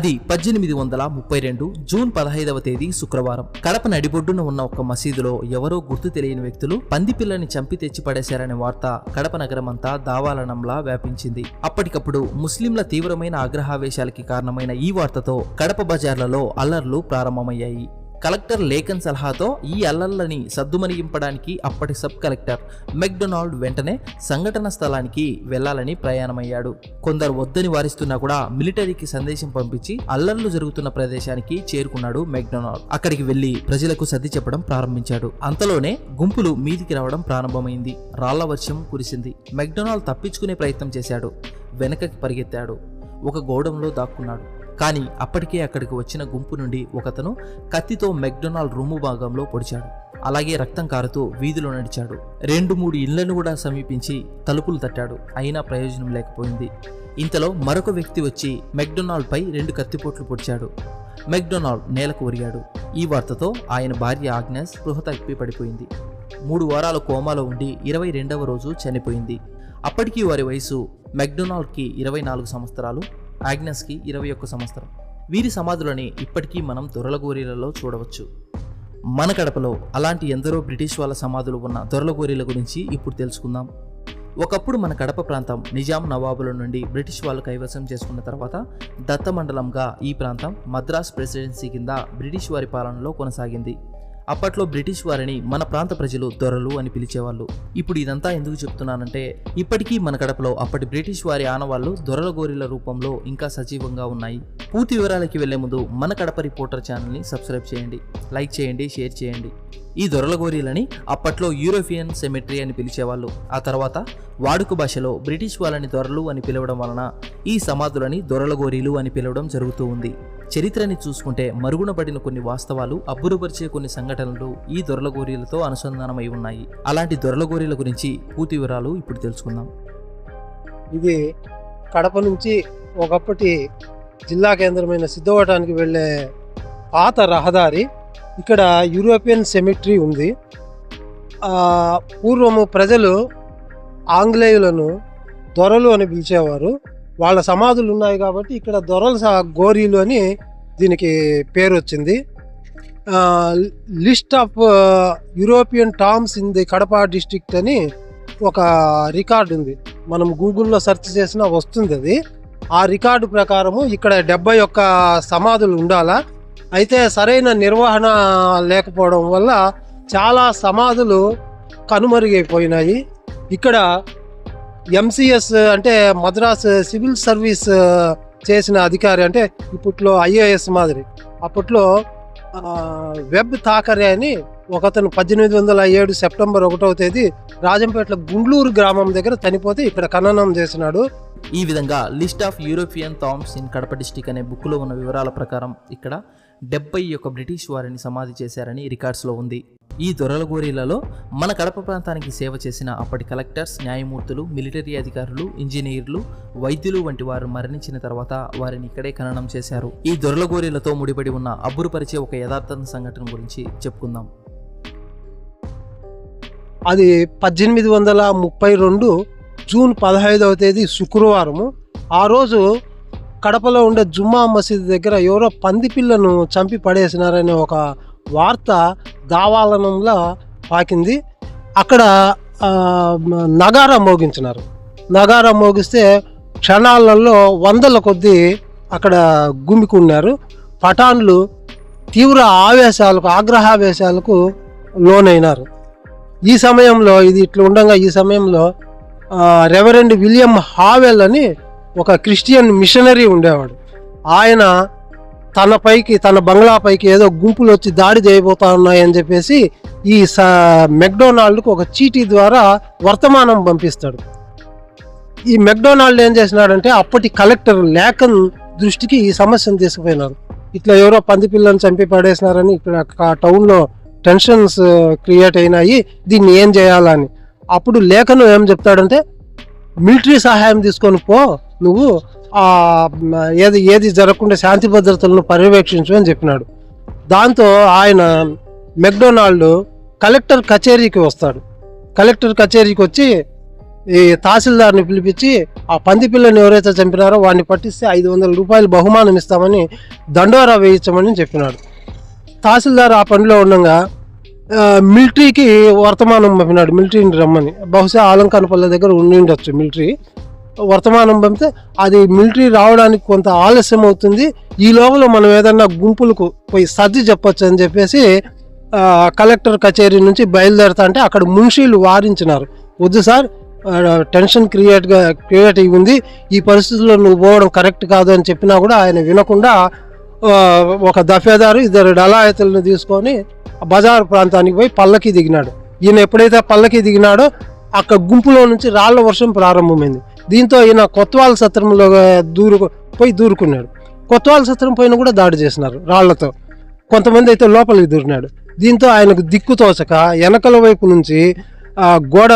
అది పద్దెనిమిది వందల ముప్పై రెండు జూన్ పదహైదవ తేదీ శుక్రవారం. కడప నడిబొడ్డున ఉన్న ఒక మసీదులో ఎవరో గుర్తు తెలియని వ్యక్తులు పందిపిల్లని చంపి తెచ్చి పడేశారనే వార్త కడప నగరమంతా దావాలనంలా వ్యాపించింది. అప్పటికప్పుడు ముస్లింల తీవ్రమైన ఆగ్రహావేశాలకి కారణమైన ఈ వార్తతో కడప బజార్లలో అల్లర్లు ప్రారంభమయ్యాయి. కలెక్టర్ లేఖన్ సలహాతో ఈ అల్లర్లని సద్దుమణిగింపడానికి అప్పటి సబ్ కలెక్టర్ మెక్డొనాల్డ్ వెంటనే సంఘటన స్థలానికి వెళ్ళాలని ప్రయాణమయ్యాడు. కొందరు వద్దని వారిస్తున్నా కూడా మిలిటరీకి సందేశం పంపించి అల్లర్లు జరుగుతున్న ప్రదేశానికి చేరుకున్నాడు మెక్డొనాల్డ్. అక్కడికి వెళ్ళి ప్రజలకు సర్ది చెప్పడం ప్రారంభించాడు. అంతలోనే గుంపులు మీదికి రావడం ప్రారంభమైంది. రాళ్ళ వర్షం కురిసింది. మెక్డొనాల్డ్ తప్పించుకునే ప్రయత్నం చేశాడు. వెనకకి పరిగెత్తాడు. ఒక గోడంలో దాక్కున్నాడు. కానీ అప్పటికే అక్కడికి వచ్చిన గుంపు నుండి ఒకతను కత్తితో మెక్డొనాల్డ్ రూము భాగంలో పొడిచాడు. అలాగే రక్తం కారుతూ వీధిలో నడిచాడు. రెండు మూడు ఇళ్ళను కూడా సమీపించి తలుపులు తట్టాడు. అయినా ప్రయోజనం లేకపోయింది. ఇంతలో మరొక వ్యక్తి వచ్చి మెక్డొనాల్డ్ పై రెండు కత్తిపోట్లు పొడిచాడు. మెక్డొనాల్డ్ నేలకు ఒరిగాడు. ఈ వార్తతో ఆయన భార్య ఆగ్నెస్ స్పృహ తప్పి పడిపోయింది. మూడు వారాల కోమాలో ఉండి ఇరవై రెండవ రోజు చనిపోయింది. అప్పటికి వారి వయసు మెక్డొనాల్డ్కి ఇరవై నాలుగు సంవత్సరాలు. ఆగ్నస్కి ఇరవై ఒక్క సంవత్సరం. వీరి సమాధులని ఇప్పటికీ మనం దొరలగోరీలలో చూడవచ్చు. మన కడపలో అలాంటి ఎందరో బ్రిటిష్ వాళ్ళ సమాధులు ఉన్న దొరలగోరీల గురించి ఇప్పుడు తెలుసుకుందాం. ఒకప్పుడు మన కడప ప్రాంతం నిజాం నవాబుల నుండి బ్రిటిష్ వాళ్ళు కైవసం చేసుకున్న తర్వాత దత్తమండలంగా ఈ ప్రాంతం మద్రాస్ ప్రెసిడెన్సీ కింద బ్రిటిష్ వారి పాలనలో కొనసాగింది. అప్పట్లో బ్రిటిష్ వారిని మన ప్రాంత ప్రజలు దొరలు అని పిలిచేవాళ్ళు. ఇప్పుడు ఇదంతా ఎందుకు చెప్తున్నానంటే ఇప్పటికీ మన కడపలో అప్పటి బ్రిటిష్ వారి ఆనవాళ్ళు దొరల గోరిల రూపంలో ఇంకా సజీవంగా ఉన్నాయి. పూర్తి వివరాలకి వెళ్ళే ముందు మన కడప రిపోర్టర్ ఛానల్ని సబ్స్క్రైబ్ చేయండి లైక్ చేయండి షేర్ చేయండి. ఈ దొరల గోరీలని అప్పట్లో యూరోపియన్ సెమెట్రీ అని పిలిచేవాళ్ళు. ఆ తర్వాత వాడుక భాషలో బ్రిటిష్ వాళ్ళని దొరలు అని పిలవడం వలన ఈ సమాధులని దొరల గోరీలు అని పిలవడం జరుగుతూ ఉంది. చరిత్రని చూసుకుంటే మరుగునబడిన కొన్ని వాస్తవాలు అబ్బురపరిచే కొన్ని సంఘటనలు ఈ దొరలగోరీలతో అనుసంధానమై ఉన్నాయి. అలాంటి దొరలగోరీల గురించి పూర్తి వివరాలు ఇప్పుడు తెలుసుకుందాం. ఇది కడప నుంచి ఒకప్పటి జిల్లా కేంద్రమైన సిద్ధవటానికి వెళ్ళే పాత రహదారి. ఇక్కడ యూరోపియన్ సెమిట్రీ ఉంది. పూర్వము ప్రజలు ఆంగ్లేయులను దొరలు అని పిలిచేవారు. వాళ్ళ సమాధులు ఉన్నాయి కాబట్టి ఇక్కడ దొరల గోరీలు అని దీనికి పేరు వచ్చింది. List of European tombs in the Kadapa district అని ఒక రికార్డు ఉంది. మనం గూగుల్లో సెర్చ్ చేసినా వస్తుంది అది. ఆ రికార్డు ప్రకారము ఇక్కడ డెబ్బై ఒక్క సమాధులు ఉండాలా? అయితే సరైన నిర్వహణ లేకపోవడం వల్ల చాలా సమాధులు కనుమరుగైపోయినాయి. ఇక్కడ ఎంసీఎస్ అంటే మద్రాస్ సివిల్ సర్వీస్ చేసిన అధికారి అంటే ఇప్పట్లో ఐఏఎస్ మాదిరి. అప్పట్లో వెబ్ తాకరే అని ఒకతను పద్దెనిమిది వందల ఏడు సెప్టెంబర్ ఒకటవ తేదీ రాజంపేటలో గుండ్లూరు గ్రామం దగ్గర చనిపోతే ఇక్కడ ఖననం చేసినాడు. ఈ విధంగా list of European tombs in Kadapa district అనే బుక్లో ఉన్న వివరాల ప్రకారం ఇక్కడ డెబ్బై యొక్క బ్రిటిష్ వారిని సమాధి చేశారని రికార్డ్స్లో ఉంది. ఈ దొరలగోరీలలో మన కడప ప్రాంతానికి సేవ చేసిన అప్పటి కలెక్టర్స్ న్యాయమూర్తులు మిలిటరీ అధికారులు ఇంజనీర్లు వైద్యులు వంటి వారు మరణించిన తర్వాత వారిని ఇక్కడే ఖననం చేశారు. ఈ దొరలగోరీలతో ముడిపడి ఉన్న అబ్బురుపరిచే ఒక యథార్థ సంఘటన గురించి చెప్పుకుందాం. అది పద్దెనిమిది వందల ముప్పై రెండు జూన్ పదహైదవ తేదీ శుక్రవారము. ఆ రోజు కడపలో ఉండే జుమ్మా మసీద్ దగ్గర ఎవరో పందిపిల్లను చంపి పడేసినారనే ఒక వార్త దావాలనంలో పాకింది. అక్కడ ఆ, నగారా మోగించినారు. నగారా మోగిస్తే క్షణాలలో వందల కొద్దీ అక్కడ గుమికున్నారు. పఠాన్లు తీవ్ర ఆవేశాలకు ఆగ్రహావేశాలకు లోనైనారు. ఈ సమయంలో ఇది ఇట్లా ఉండగా ఈ సమయంలో రెవరెండ్ విలియం హావెల్ అని ఒక క్రిస్టియన్ మిషనరీ ఉండేవాడు. ఆయన తన పైకి తన బంగ్లా పైకి ఏదో గుంపులు వచ్చి దాడి చేయబోతా ఉన్నాయని చెప్పేసి ఈ స మెక్డొనాల్డ్కు ఒక చీటీ ద్వారా వర్తమానం పంపిస్తాడు. ఈ మెక్డొనాల్డ్ ఏం చేసినాడంటే అప్పటి కలెక్టర్ లేఖన్ దృష్టికి ఈ సమస్యను తీసుకుపోయినారు. ఇట్లా ఎవరో పంది పిల్లని చంపి పడేసినారని ఇక్కడ ఆ టౌన్లో టెన్షన్స్ క్రియేట్ అయినాయి దీన్ని ఏం చేయాలని. అప్పుడు లేఖను ఏం చెప్తాడంటే మిలిటరీ సహాయం తీసుకొని పో నువ్వు ఏది ఏది జరగకుండా శాంతి భద్రతలను పర్యవేక్షించు అని చెప్పినాడు. దాంతో ఆయన మెక్డొనాల్డ్ కలెక్టర్ కచేరీకి వస్తాడు. కలెక్టర్ కచేరీకి వచ్చి ఈ తహసీల్దార్ని పిలిపించి ఆ పంది పిల్లని ఎవరైతే చంపినారో వాడిని పట్టిస్తే ఐదు వందల రూపాయలు బహుమానం ఇస్తామని దండోరా వేయించమని చెప్పినాడు. తహసీల్దార్ ఆ పనిలో ఉండగా మిలిటరీకి వర్తమానం పంపినాడు. మిలిటరీని రమ్మని. బహుశా ఆలంకానపల్లె దగ్గర ఉండి ఉండొచ్చు మిలిటరీ. వర్తమానం పంపితే అది మిలిటరీ రావడానికి కొంత ఆలస్యం అవుతుంది. ఈ లోపల మనం ఏదన్నా గుంపులకు పోయి సర్ది చెప్పొచ్చు అని చెప్పేసి కలెక్టర్ కచేరీ నుంచి బయలుదేరుతా అంటే అక్కడ మున్షీలు వారించినారు. వద్దు సార్ టెన్షన్ క్రియేట్గా క్రియేట్ అయి ఉంది. ఈ పరిస్థితుల్లో నువ్వు పోవడం కరెక్ట్ కాదు అని చెప్పినా కూడా ఆయన వినకుండా ఒక దఫేదారు ఇద్దరు డలాయతులను తీసుకొని బజార్ ప్రాంతానికి పోయి పల్లకి దిగినాడు. ఈయన ఎప్పుడైతే పల్లకి దిగినాడో అక్కడ గుంపులో నుంచి రాళ్ళ వర్షం ప్రారంభమైంది. దీంతో ఈయన కొత్తవాళ్ళ సత్రంలో దూరు పోయి దూరుకున్నాడు. కొత్తవాళ్ళ సత్రం పైన కూడా దాడి చేసినారు రాళ్ళతో. కొంతమంది అయితే లోపలికి దూరినాడు. దీంతో ఆయనకు దిక్కు తోచక వెనకల వైపు నుంచి ఆ గోడ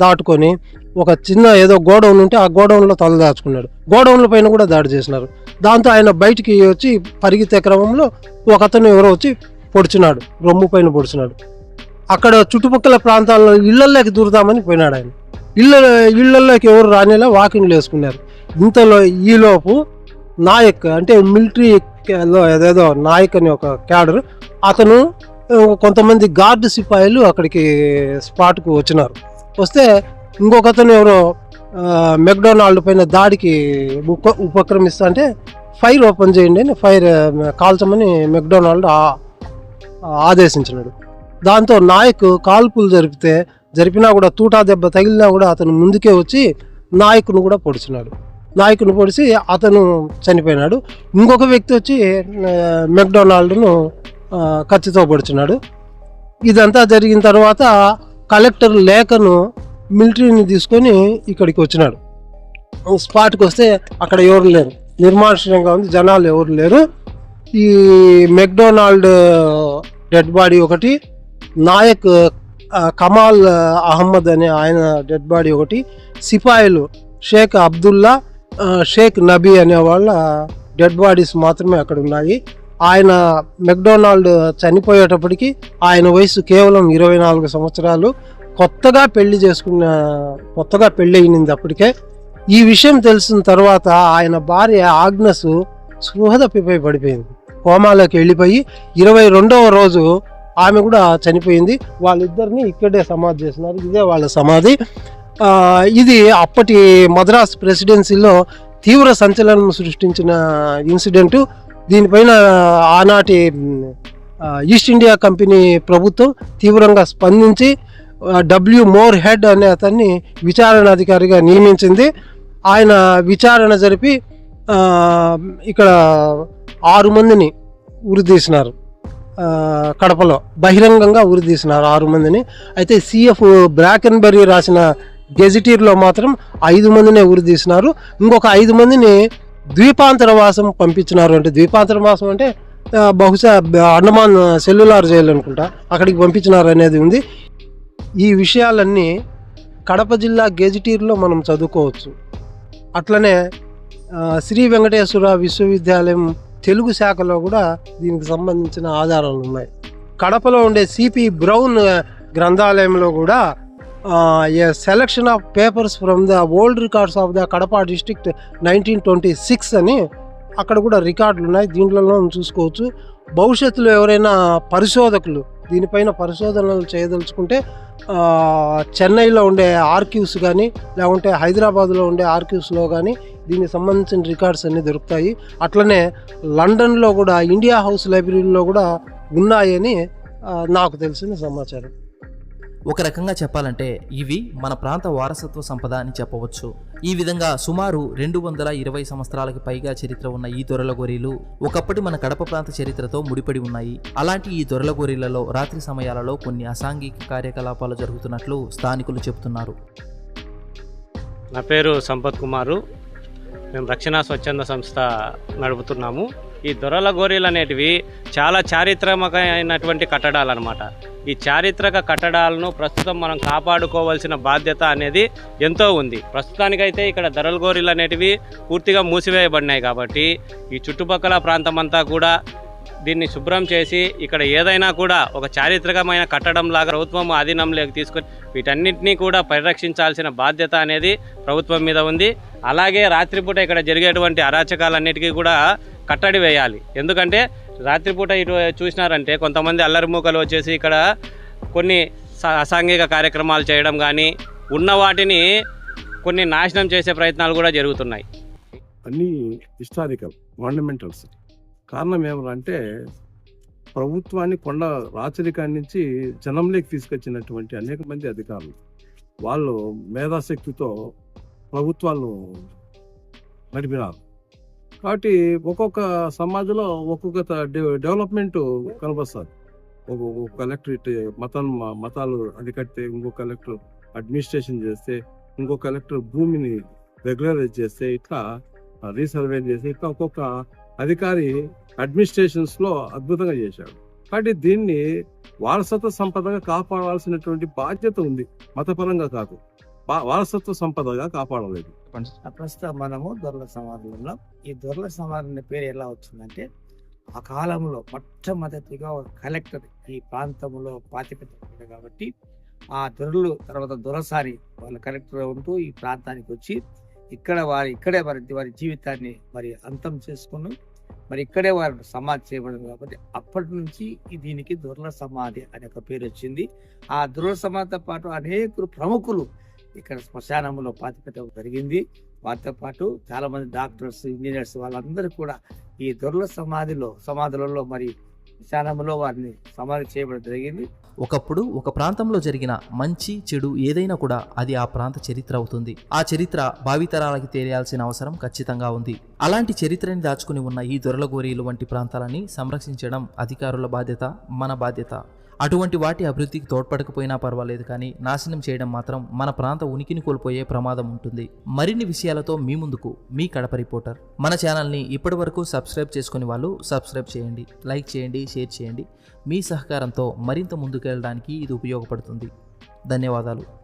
దాటుకొని ఒక చిన్న ఏదో గోడౌన్ ఉంటే ఆ గోడౌన్లో తల దాచుకున్నాడు. గోడౌన్ల పైన కూడా దాడి చేసినారు. దాంతో ఆయన బయటికి వచ్చి పరిగెత్తే క్రమంలో ఒక అతను ఎవరో వచ్చి పొడిచినాడు. రొమ్ము పైన పొడిచినాడు. అక్కడ చుట్టుపక్కల ప్రాంతాల్లో ఇళ్ళలోకి దూరుదామని పోయినాడు ఆయన. ఇళ్ళ ఇళ్ళలోకి ఎవరు రానేలా వాకింగ్లు వేసుకున్నారు. ఇంతలో ఈలోపు నాయక్ అంటే మిలిటరీలో ఏదేదో నాయక్ అని ఒక క్యాడర్ అతను కొంతమంది గార్డు సిపాయిలు అక్కడికి స్పాట్కు వచ్చినారు. వస్తే ఇంకొక అతను ఎవరో మెక్డోనాల్డ్ మెక్డొనాల్డ్ పైన దాడికి ఉప ఉపక్రమిస్తా అంటే ఫైర్ ఓపెన్ చేయండి అని ఫైర్ కాల్చమని మెక్డొనాల్డ్ ఆదేశించినాడు. దాంతో నాయక్ కాల్పులు జరిపితే జరిపినా కూడా తూటా దెబ్బ తగిలినా కూడా అతను ముందుకే వచ్చి నాయకును కూడా పొడిచినాడు. నాయకుని పొడిచి అతను చనిపోయినాడు. ఇంకొక వ్యక్తి వచ్చి మెక్డొనాల్డ్ను కత్తితో పొడిచినాడు. ఇదంతా జరిగిన తర్వాత కలెక్టర్ లేఖను మిలిటరీని తీసుకొని ఇక్కడికి వచ్చినాడు. స్పాట్కి వస్తే అక్కడ ఎవరు లేరు. నిర్మానుష్యంగా ఉంది జనాలు ఎవరు లేరు. ఈ మెక్డొనాల్డ్ డెడ్ బాడీ ఒకటి నాయక్ కమాల్ అహ్మద్ అనే ఆయన డెడ్ బాడీ ఒకటి సిపాయిలు షేక్ అబ్దుల్లా షేక్ నబీ అనే వాళ్ళ డెడ్ బాడీస్ మాత్రమే అక్కడ ఉన్నాయి. ఆయన మెక్డొనాల్డ్ చనిపోయేటప్పటికి ఆయన వయసు కేవలం ఇరవై నాలుగు సంవత్సరాలు. కొత్తగా పెళ్ళి చేసుకున్న కొత్తగా పెళ్ళి అయినది అప్పటికే. ఈ విషయం తెలిసిన తర్వాత ఆయన భార్య ఆగ్నస్ స్పృహ తప్పిపోయి పడిపోయింది. కోమాలోకి వెళ్ళిపోయి ఇరవై రెండవ రోజు ఆమె కూడా చనిపోయింది. వాళ్ళిద్దరిని ఇక్కడే సమాధి చేసినారు ఇదే వాళ్ళ సమాధి. ఇది అప్పటి మద్రాస్ ప్రెసిడెన్సీలో తీవ్ర సంచలనం సృష్టించిన ఇన్సిడెంటు. దీనిపైన ఆనాటి ఈస్ట్ ఇండియా కంపెనీ ప్రభుత్వం తీవ్రంగా స్పందించి డబ్ల్యూ మోర్ హెడ్ అనే అతన్ని విచారణాధికారిగా నియమించింది. ఆయన విచారణ జరిపి ఇక్కడ ఆరు మందిని ఉరితీసినారు కడపలో బహిరంగంగా ఉరితీసినారు ఆరు మందిని. అయితే సిఎఫ్ బ్రాకెన్బెర్రీ రాసిన గెజిటీర్లో మాత్రం ఐదు మందినే ఉరితీసినారు ఇంకొక ఐదు మందిని ద్వీపాంతర వాసం పంపించినారు. అంటే ద్వీపాంతరవాసం అంటే బహుశా అండమాన్ సెల్యులార్ జైలు అనుకుంటా. అక్కడికి పంపించినారు అనేది ఉంది. ఈ విషయాలన్నీ కడప జిల్లా గెజిటీర్లో మనం చదువుకోవచ్చు. అట్లనే శ్రీ వెంకటేశ్వర విశ్వవిద్యాలయం తెలుగు శాఖలో కూడా దీనికి సంబంధించిన ఆధారాలు ఉన్నాయి. కడపలో ఉండే సిపి బ్రౌన్ గ్రంథాలయంలో కూడా a selection of papers from the old records of the Kadapa district nineteen twenty six అని అక్కడ కూడా రికార్డులు ఉన్నాయి. దీంట్లో మనం చూసుకోవచ్చు. భవిష్యత్తులో ఎవరైనా పరిశోధకులు దీనిపైన పరిశోధనలు చేయదలుచుకుంటే చెన్నైలో ఉండే ఆర్క్యూస్ కానీ లేకుంటే హైదరాబాద్లో ఉండే ఆర్క్యూస్లో కానీ దీనికి సంబంధించిన రికార్డ్స్ అన్నీ దొరుకుతాయి. అట్లనే లండన్లో కూడా ఇండియా హౌస్ లైబ్రరీలో కూడా ఉన్నాయని నాకు తెలిసిన సమాచారం. ఒక రకంగా చెప్పాలంటే ఇవి మన ప్రాంత వారసత్వ సంపద అని చెప్పవచ్చు. ఈ విధంగా సుమారు రెండు వందల ఇరవై సంవత్సరాలకి పైగా చరిత్ర ఉన్న ఈ దొరల గోరీలు ఒకప్పటి మన కడప ప్రాంత చరిత్రతో ముడిపడి ఉన్నాయి. అలాంటి ఈ దొరల గోరీలలో రాత్రి సమయాలలో కొన్ని అసాంఘిక కార్యకలాపాలు జరుగుతున్నట్లు స్థానికులు చెబుతున్నారు. నా పేరు సంపత్ కుమారు. మేము రక్షణ స్వచ్ఛంద సంస్థ నడుపుతున్నాము. ఈ దొరల గోరీలు అనేటివి చాలా చారిత్రాత్మకమైనటువంటి కట్టడాలు అనమాట ఈ చారిత్రక కట్టడాలను ప్రస్తుతం మనం కాపాడుకోవాల్సిన బాధ్యత అనేది ఎంతో ఉంది. ప్రస్తుతానికైతే ఇక్కడ దొరల గోరీలు అనేటివి పూర్తిగా మూసివేయబడినాయి కాబట్టి ఈ చుట్టుపక్కల ప్రాంతమంతా కూడా దీన్ని శుభ్రం చేసి ఇక్కడ ఏదైనా కూడా ఒక చారిత్రకమైన కట్టడం లాగా ప్రభుత్వం ఆధీనంలోకి తీసుకొని వీటన్నిటినీ కూడా పరిరక్షించాల్సిన బాధ్యత అనేది ప్రభుత్వం మీద ఉంది. అలాగే రాత్రిపూట ఇక్కడ జరిగేటువంటి అరాచకాలన్నిటికీ కూడా కట్టడి వేయాలి. ఎందుకంటే రాత్రిపూట ఇటు చూసినారంటే కొంతమంది అల్లరి మూకలు వచ్చేసి ఇక్కడ కొన్ని సా- అసాంఘిక కార్యక్రమాలు చేయడం కానీ ఉన్న వాటిని కొన్ని నాశనం చేసే ప్రయత్నాలు కూడా జరుగుతున్నాయి. అన్నీ హిస్టారికల్ మాన్యుమెంటల్స్ కారణం ఏమంటే ప్రభుత్వాన్ని కొండ రాచరికాన్ని నుంచి జనంలోకి తీసుకొచ్చినటువంటి అనేక మంది అధికారులు. వాళ్ళు మేధాశక్తితో ప్రభుత్వాలను నడిపినారు. కాబట్టి ఒక్కొక్క సమాజంలో ఒక్కొక్క డె- డెవలప్మెంట్ కనబస్తుంది ఒక కలెక్టరేట్ మతం మతాలు అడికడితే ఇంకో కలెక్టర్ అడ్మినిస్ట్రేషన్ చేస్తే ఇంకో కలెక్టర్ భూమిని రెగ్యులరైజ్ చేస్తే ఇట్లా రీసర్వే చేసి ఇట్లా ఒక్కొక్క అధికారి అడ్మినిస్ట్రేషన్స్లో అద్భుతంగా చేశాడు. కాబట్టి దీన్ని వారసత్వ సంపదగా కాపాడాల్సినటువంటి బాధ్యత ఉంది. మతపరంగా కాదు. వారసత్వ సంపదగా కాపాడలేదు. ప్రస్తుతం మనము దొరల సమాధిలో ఉన్నాం. ఈ దొరల సమాధి అనే పేరు ఎలా వచ్చిందంటే ఆ కాలంలో మొట్టమొదటిగా ఒక కలెక్టర్ ఈ ప్రాంతంలో పాతిపెట్టారు కాబట్టి ఆ దొరలు తర్వాత దొరసారి వాళ్ళ కలెక్టర్ ఉంటూ ఈ ప్రాంతానికి వచ్చి ఇక్కడ వారి ఇక్కడే వారి వారి జీవితాన్ని మరి అంతం చేసుకుని మరి ఇక్కడే వారు సమాధి చేయబడింది కాబట్టి అప్పటి నుంచి దీనికి దుర్ల సమాధి అనే ఒక పేరు వచ్చింది. ఆ దుర్ల సమాధితో పాటు అనేకులు ప్రముఖులు ఇక్కడ శ్మశానంలో పాతిపెట్టడం జరిగింది. వారితో పాటు చాలా మంది డాక్టర్స్ ఇంజనీర్స్ వాళ్ళందరూ కూడా ఈ దుర్ల సమాధిలో సమాధులలో మరి శ్మశానంలో వారిని సమాధి చేయబడడం జరిగింది. ఒకప్పుడు ఒక ప్రాంతంలో జరిగిన మంచి చెడు ఏదైనా కూడా అది ఆ ప్రాంత చరిత్ర అవుతుంది. ఆ చరిత్ర భావితరాలకి తెలియాల్సిన అవసరం ఖచ్చితంగా ఉంది. అలాంటి చరిత్రని దాచుకుని ఉన్న ఈ దొరలగోరీలు వంటి ప్రాంతాలని సంరక్షించడం అధికారుల బాధ్యత మన బాధ్యత. అటువంటి వాటి అభివృద్ధికి తోడ్పడకపోయినా పర్వాలేదు కానీ నాశనం చేయడం మాత్రం మన ప్రాంత ఉనికిని కోల్పోయే ప్రమాదం ఉంటుంది. మరిన్ని విషయాలతో మీ ముందుకు మీ కడప రిపోర్టర్. మన ఛానల్ని ఇప్పటివరకు సబ్స్క్రైబ్ చేసుకుని వాళ్ళు సబ్స్క్రైబ్ చేయండి లైక్ చేయండి షేర్ చేయండి. మీ సహకారంతో మరింత ముందుకెళ్ళడానికి ఇది ఉపయోగపడుతుంది. ధన్యవాదాలు.